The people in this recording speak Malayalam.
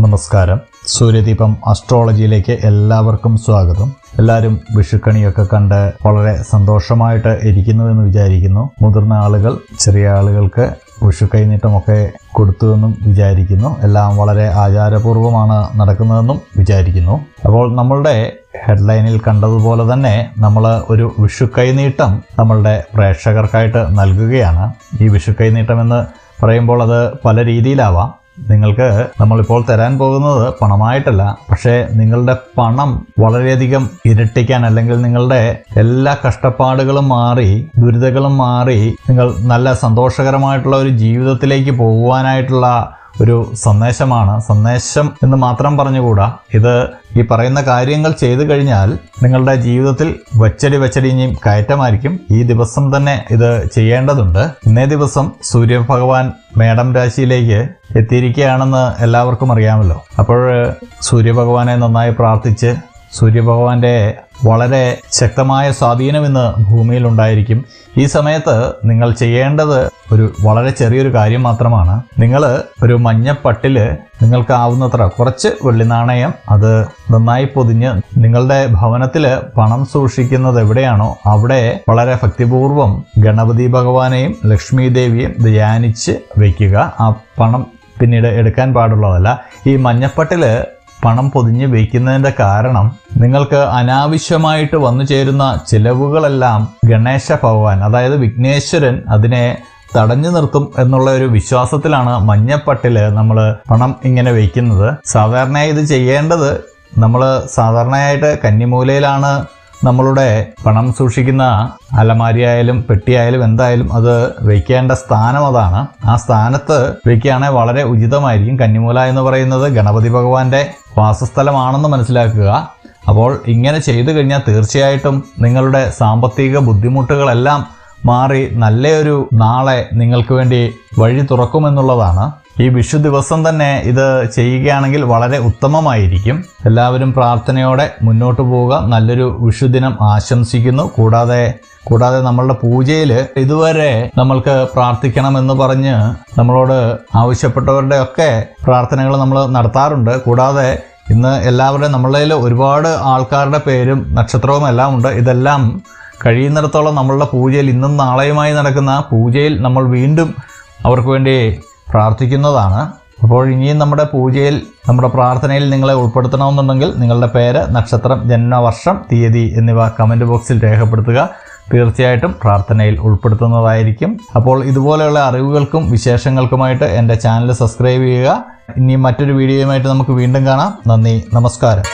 നമസ്കാരം. സൂര്യദീപം അസ്ട്രോളജിയിലേക്ക് എല്ലാവർക്കും സ്വാഗതം. എല്ലാവരും വിഷുക്കണിയൊക്കെ കണ്ട് വളരെ സന്തോഷമായിട്ട് ഇരിക്കുന്നു എന്ന് വിചാരിക്കുന്നു. മുതിർന്ന ആളുകൾ ചെറിയ ആളുകൾക്ക് വിഷു കൈനീട്ടമൊക്കെ കൊടുത്തുവെന്നും വിചാരിക്കുന്നു. എല്ലാം വളരെ ആചാരപൂർവമാണ് നടക്കുന്നതെന്നും വിചാരിക്കുന്നു. അപ്പോൾ നമ്മളുടെ ഹെഡ്ലൈനിൽ കണ്ടതുപോലെ തന്നെ നമ്മൾ ഒരു വിഷു കൈനീട്ടം നമ്മളുടെ പ്രേക്ഷകർക്കായിട്ട് നൽകുകയാണ്. ഈ വിഷു കൈനീട്ടം എന്ന് പറയുമ്പോൾ അത് പല രീതിയിലാവാം. നിങ്ങൾക്ക് നമ്മളിപ്പോൾ തരാൻ പോകുന്നത് പണമായിട്ടല്ല പക്ഷേ നിങ്ങളുടെ പണം വളരെയധികം ഇരട്ടിക്കാൻ അല്ലെങ്കിൽ നിങ്ങളുടെ എല്ലാ കഷ്ടപ്പാടുകളും മാറി ദുരിതങ്ങളും മാറി നിങ്ങൾ നല്ല സന്തോഷകരമായിട്ടുള്ള ഒരു ജീവിതത്തിലേക്ക് പോകുവാനായിട്ടുള്ള ഒരു സന്ദേശമാണ്. സന്ദേശം എന്ന് മാത്രം പറഞ്ഞുകൂടാ. ഇത് ഈ പറയുന്ന കാര്യങ്ങൾ ചെയ്തു കഴിഞ്ഞാൽ നിങ്ങളുടെ ജീവിതത്തിൽ വച്ചടി വച്ചടി ഇനിയും കയറ്റമായിരിക്കും. ഈ ദിവസം തന്നെ ഇത് ചെയ്യേണ്ടതുണ്ട്. ഇന്നേ ദിവസം സൂര്യഭഗവാൻ മേടം രാശിയിലേക്ക് എത്തിയിരിക്കുകയാണെന്ന് എല്ലാവർക്കും അറിയാമല്ലോ. അപ്പോൾ സൂര്യഭഗവാനെ നന്നായി പ്രാർത്ഥിച്ച് സൂര്യഭഗവാന്റെ വളരെ ശക്തമായ സ്വാധീനം ഇന്ന് ഭൂമിയിൽ ഉണ്ടായിരിക്കും ഈ സമയത്ത് നിങ്ങൾ ചെയ്യേണ്ടത് ഒരു വളരെ ചെറിയൊരു കാര്യം മാത്രമാണ്. നിങ്ങൾ ഒരു മഞ്ഞപ്പട്ടിൽ നിങ്ങൾക്ക് ആവുന്നത്ര കുറച്ച് വെള്ളി നാണയം അത് നന്നായി പൊതിഞ്ഞ് നിങ്ങളുടെ ഭവനത്തിൽ പണം സൂക്ഷിക്കുന്നത് എവിടെയാണോ അവിടെ വളരെ ഭക്തിപൂർവം ഗണപതി ഭഗവാനെയും ലക്ഷ്മി ദേവിയും ധ്യാനിച്ച് വയ്ക്കുക. ആ പണം പിന്നീട് എടുക്കാൻ പാടുള്ളതല്ല. ഈ മഞ്ഞപ്പട്ടിൽ പണം പൊതിഞ്ഞ് വയ്ക്കുന്നതിന്റെ കാരണം നിങ്ങൾക്ക് അനാവശ്യമായിട്ട് വന്നു ചേരുന്ന ചിലവുകളെല്ലാം ഗണേശ ഭഗവാൻ അതായത് വിഘ്നേശ്വരൻ അതിനെ തടഞ്ഞു നിർത്തും എന്നുള്ള ഒരു വിശ്വാസത്തിലാണ് മഞ്ഞപ്പട്ടിൽ നമ്മൾ പണം ഇങ്ങനെ വയ്ക്കുന്നത് സാധാരണയായി ഇത് ചെയ്യേണ്ടത് നമ്മൾ സാധാരണയായിട്ട് കന്നിമൂലയിലാണ് നമ്മളുടെ പണം സൂക്ഷിക്കുന്ന അലമാരിയായാലും പെട്ടിയായാലും എന്തായാലും അത് വയ്ക്കേണ്ട സ്ഥാനം അതാണ്. ആ സ്ഥാനത്ത് വയ്ക്കുകയാണെങ്കിൽ വളരെ ഉചിതമായിരിക്കും. കന്നിമൂല എന്ന് പറയുന്നത് ഗണപതി ഭഗവാന്റെ വാസസ്ഥലമാണെന്ന് മനസ്സിലാക്കുക. അപ്പോൾ ഇങ്ങനെ ചെയ്തു കഴിഞ്ഞാൽ തീർച്ചയായിട്ടും നിങ്ങളുടെ സാമ്പത്തിക ബുദ്ധിമുട്ടുകളെല്ലാം മാറി നല്ലൊരു നാളെ നിങ്ങൾക്ക് വേണ്ടി വഴി തുറക്കുമെന്നുള്ളതാണ്. ഈ വിഷു ദിവസം തന്നെ ഇത് ചെയ്യുകയാണെങ്കിൽ വളരെ ഉത്തമമായിരിക്കും. എല്ലാവരും പ്രാർത്ഥനയോടെ മുന്നോട്ട് പോവുക. നല്ലൊരു വിഷുദിനം ആശംസിക്കുന്നു. കൂടാതെ കൂടാതെ നമ്മളുടെ പൂജയിൽ ഇതുവരെ നമ്മൾക്ക് പ്രാർത്ഥിക്കണം എന്ന് പറഞ്ഞ് നമ്മളോട് ആവശ്യപ്പെട്ടവരുടെ ഒക്കെ പ്രാർത്ഥനകൾ നമ്മൾ നടത്താറുണ്ട്. കൂടാതെ ഇന്ന് എല്ലാവരുടെയും നമ്മളിൽ ഒരുപാട് ആൾക്കാരുടെ പേരും നക്ഷത്രവും എല്ലാം ഉണ്ട്. ഇതെല്ലാം കഴിയുന്നിടത്തോളം നമ്മളുടെ പൂജയിൽ ഇന്നും നാളെയുമായി നടക്കുന്ന പൂജയിൽ നമ്മൾ വീണ്ടും അവർക്ക് വേണ്ടി പ്രാർത്ഥിക്കുന്നതാണ്. അപ്പോൾ ഇനിയും നമ്മുടെ പൂജയിൽ നമ്മുടെ പ്രാർത്ഥനയിൽ നിങ്ങളെ ഉൾപ്പെടുത്തണമെന്നുണ്ടെങ്കിൽ നിങ്ങളുടെ പേര് നക്ഷത്രം ജന്മവർഷം തീയതി എന്നിവ കമന്റ് ബോക്സിൽ രേഖപ്പെടുത്തുക. തീർച്ചയായിട്ടും പ്രാർത്ഥനയിൽ ഉൾപ്പെടുത്തുന്നതായിരിക്കും. അപ്പോൾ ഇതുപോലെയുള്ള അറിവുകൾക്കും വിശേഷങ്ങൾക്കുമായിട്ട് എന്റെ ചാനൽ സബ്സ്ക്രൈബ് ചെയ്യുക. ഇനി മറ്റൊരു വീഡിയോയുമായിട്ട് നമുക്ക് വീണ്ടും കാണാം. നന്ദി നമസ്കാരം.